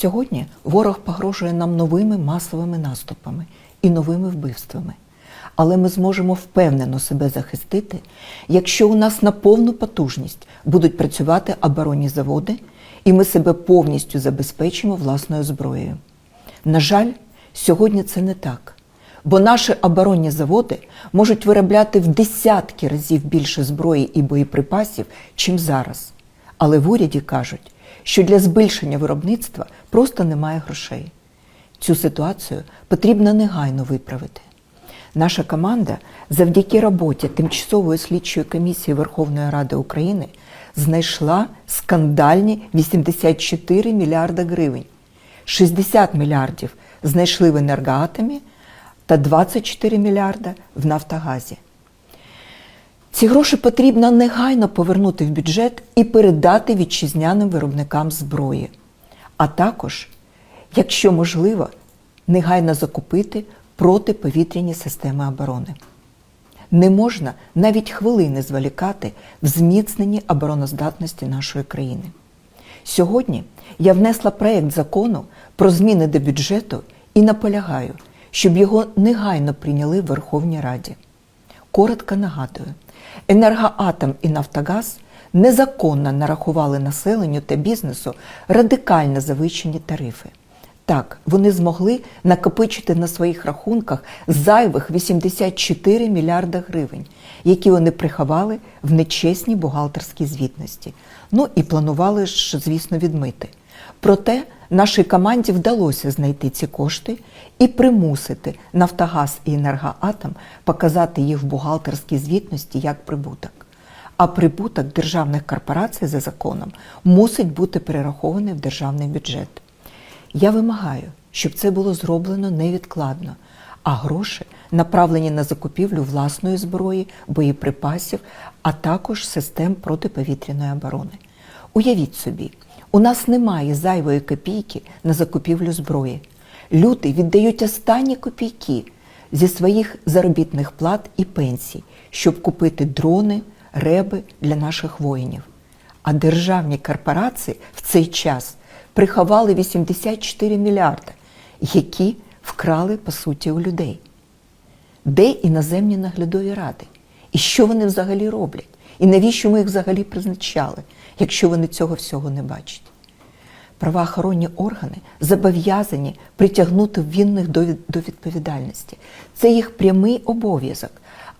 Сьогодні ворог погрожує нам новими масовими наступами і новими вбивствами. Але ми зможемо впевнено себе захистити, якщо у нас на повну потужність будуть працювати оборонні заводи, і ми себе повністю забезпечимо власною зброєю. На жаль, сьогодні це не так, бо наші оборонні заводи можуть виробляти в десятки разів більше зброї і боєприпасів, чим зараз. Але в уряді кажуть, що для збільшення виробництва просто немає грошей. Цю ситуацію потрібно негайно виправити. Наша команда завдяки роботі Тимчасової слідчої комісії Верховної Ради України знайшла скандальні 84 мільярда гривень. 60 мільярдів знайшли в енергоатомі та 24 мільярда в Нафтогазі. Ці гроші потрібно негайно повернути в бюджет і передати вітчизняним виробникам зброї, а також, якщо можливо, негайно закупити протиповітряні системи оборони. Не можна навіть хвилини зволікати в зміцненні обороноздатності нашої країни. Сьогодні я внесла проєкт закону про зміни до бюджету і наполягаю, щоб його негайно прийняли в Верховній Раді. Коротко нагадую, енергоатом і Нафтогаз незаконно нарахували населенню та бізнесу радикально завищені тарифи. Так, вони змогли накопичити на своїх рахунках зайвих 84 мільярда гривень, які вони приховали в нечесній бухгалтерській звітності. Ну і планували ж, звісно, відмити. Проте нашій команді вдалося знайти ці кошти і примусити Нафтогаз і Енергоатом показати їх в бухгалтерській звітності як прибуток. А прибуток державних корпорацій за законом мусить бути перерахований в державний бюджет. Я вимагаю, щоб це було зроблено невідкладно, а гроші направлені на закупівлю власної зброї, боєприпасів, а також систем протиповітряної оборони. Уявіть собі, у нас немає зайвої копійки на закупівлю зброї. Люди віддають останні копійки зі своїх заробітних плат і пенсій, щоб купити дрони, реби для наших воїнів. А державні корпорації в цей час приховали 84 мільярди, які вкрали по суті у людей. Де іноземні наглядові ради? І що вони взагалі роблять? І навіщо ми їх взагалі призначали, якщо вони цього всього не бачать? Правоохоронні органи зобов'язані притягнути винних до відповідальності. Це їх прямий обов'язок.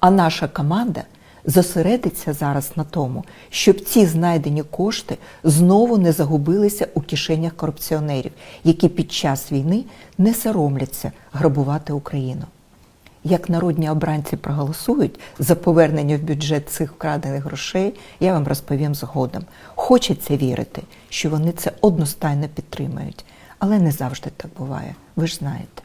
А наша команда зосередиться зараз на тому, щоб ці знайдені кошти знову не загубилися у кишенях корупціонерів, які під час війни не соромляться грабувати Україну. Як народні обранці проголосують за повернення в бюджет цих вкрадених грошей, я вам розповім згодом. Хочеться вірити, що вони це одностайно підтримають, але не завжди так буває. Ви ж знаєте.